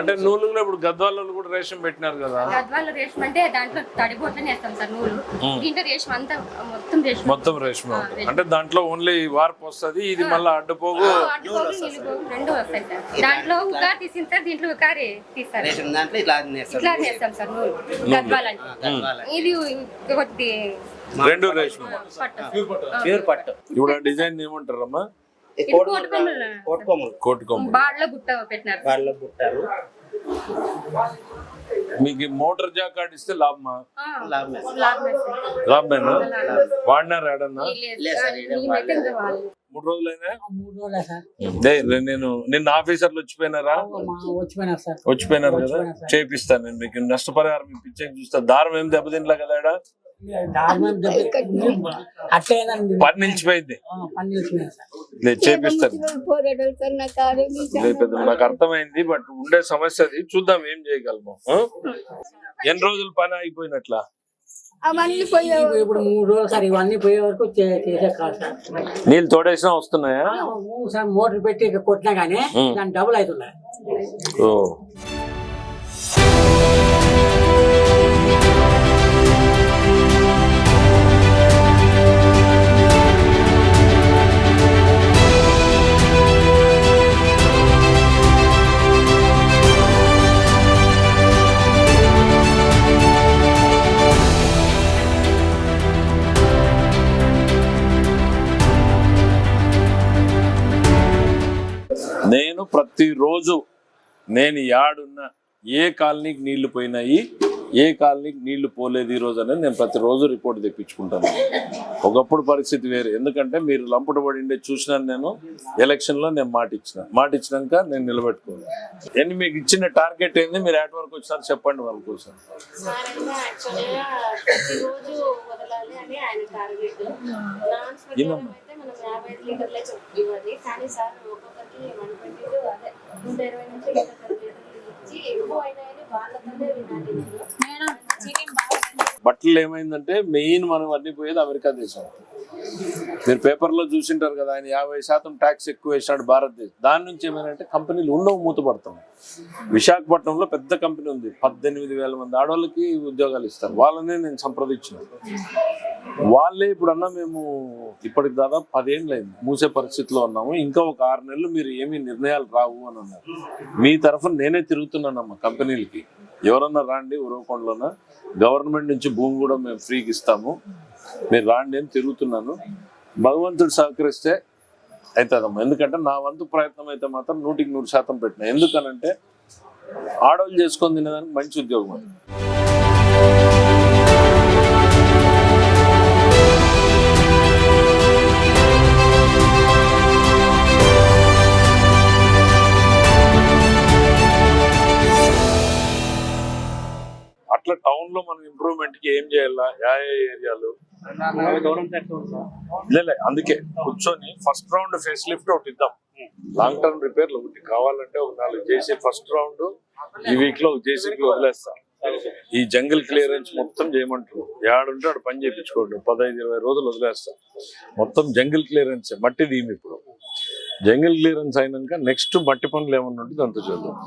అంటే నూలులో ఇప్పుడు గద్వాలలో కూడా రేషన్ పెట్టినారు కదా. గద్వాల రేషం అంటే దాంట్లో తడిపోతూనే వేస్తాం సార్ నూలు దీంట్లో రేషం అంతా మొత్తం రేషం. మొత్తం రేషన్ ఉంటుంది అంటే దాంట్లో ఓన్లీ వార్పు వస్తది ఇది మళ్ళీ అడ్డుపోగు రెండు వస్తాయి సార్. దాంట్లో ఉకార్ తీసిన సార్ దీంట్లో ఉకారి తీస్తారు. రేషన్ దాంట్లో ఇట్లా ఇట్లా వేస్తాం. సార్ నూలు గద్వాల. ఇది కొద్ది రెండు రేషన్ పట్టు. ప్యూర్ పట్టు. ఇప్పుడు డిజైన్ ఏమంటారమ్మా? బాడ్లో పెట్టినారు. మీకు మోటార్ జాకాడ్ ఇస్తే లాభమా? ఆ, లాభం వేస్తారు. లాభం వేస్తారు. లాభమేనా వాడినారు ఏడన్నా? వాళ్ళు మూడు రోజులైనా? మూడు రోజులే సార్. దే, నేను నిన్న ఆఫీసర్లు వచ్చిపోయినారా? వచ్చిపోయినారు సార్. వచ్చిపోయినారు కదా. చేపిస్తాను నేను మీకు. నష్టపరిహారం ఇప్పించే చూస్తా. దారం ఏం దెబ్బతినలే కదా పని నిలిచిపోయింది. నేను చేపిస్తాను. నాకు అర్థమైంది బట్ ఉండే సమస్య అది. చూద్దాం ఏం చేయగలము? ఎన్ని రోజులు పని అయిపోయినట్లా అవన్నీ పోయే ఇప్పుడు- మూడు రోజులు సార్ ఇవన్నీ పోయే వరకు చేసే కాదు సార్. నీళ్ళు తోడేసినా వస్తున్నాయా? మూడు సార్ మోటార్ పెట్టి కొట్టినా కానీ దాని డబుల్ అవుతున్నాయి. నేను ప్రతిరోజు నేను యాడున్నా ఏ కాలనీకి నీళ్ళు పోయినాయి ఏ కాలనీకి నీళ్ళు పోలేదు ఈ రోజు అనేది నేను ప్రతిరోజు రిపోర్ట్ తెప్పించుకుంటాను. ఒకప్పుడు పరిస్థితి వేరు. ఎందుకంటే మీరు లంపుట పడిండే చూసినాను నేను ఎలక్షన్లో నేను మాట ఇచ్చిన. మాట ఇచ్చినాక నేను నిలబెట్టుకోవాలి ఎన్ని మీకు ఇచ్చిన టార్గెట్ ఏంది? మీరు యాడ్ వరకు వచ్చినారు చెప్పండి వాళ్ళ కోసం. బట్టలు ఏమైందంటే మెయిన్ మనం అన్ని పోయేది అమెరికా దేశం. మీరు పేపర్లో చూసింటారు కదా ఆయన యాభై శాతం ట్యాక్స్ ఎక్కువ వేసినాడు భారతదేశం. దాని నుంచి ఏమైందంటే కంపెనీలు ఉండవు మూతపడుతున్నాయి విశాఖపట్నంలో పెద్ద కంపెనీ ఉంది పద్దెనిమిది వేల మంది ఆడవాళ్ళకి ఉద్యోగాలు ఇస్తారు. వాళ్ళనే నేను సంప్రదించిన. వాళ్ళే ఇప్పుడన్నా మేము ఇప్పటికి దాదాపు పదేళ్ళు అయింది మూసే పరిస్థితిలో ఉన్నాము. ఇంకా ఒక ఆరు నెలలు మీరు ఏమీ నిర్ణయాలు రావు అని అన్నారు. మీ తరఫున నేనే తిరుగుతున్నానమ్మా కంపెనీలకి. ఎవరన్నా రాండి ఉరవకొండలోన. గవర్నమెంట్ నుంచి భూమి కూడా మేము ఫ్రీకి ఇస్తాము. మీరు రాండి అని తిరుగుతున్నాను. భగవంతుడు సహకరిస్తే అవుతుందమ్మా ఎందుకంటే నా వంతు ప్రయత్నం అయితే మాత్రం నూటికి నూరు శాతం పెట్టిన. ఎందుకనంటే ఆడవాళ్ళు చేసుకొని తినేదానికి మంచి ఉద్యోగం అది. అట్లా టౌన్లో మనం ఇంప్రూవ్మెంట్కి ఏం చేయాలా? యా ఏ ఏరియాలు. లే అందుకే కూర్చొని ఫస్ట్ రౌండ్ ఫేస్ లిఫ్ట్ ఒకటి ఇద్దాం. లాంగ్ టర్మ్ రిపేర్లు ఒకటి కావాలంటే ఒక నాలుగు చేసి ఫస్ట్ రౌండ్ ఈ వీక్లో జేసీకి వదిలేస్తా. ఈ జంగిల్ క్లియరెన్స్ మొత్తం చేయమంటారు ఏడుంటే ఆడు పని చేయించుకోండి. పదహైదు ఇరవై రోజులు వదిలేస్తా. మొత్తం జంగిల్ క్లియరెన్స్ మట్టి దీమి ఇప్పుడు. జంగిల్ క్లియరెన్స్ అయినాక నెక్స్ట్ మట్టి పనులు ఏమన్నా ఉంటే దాంతో చూద్దాం.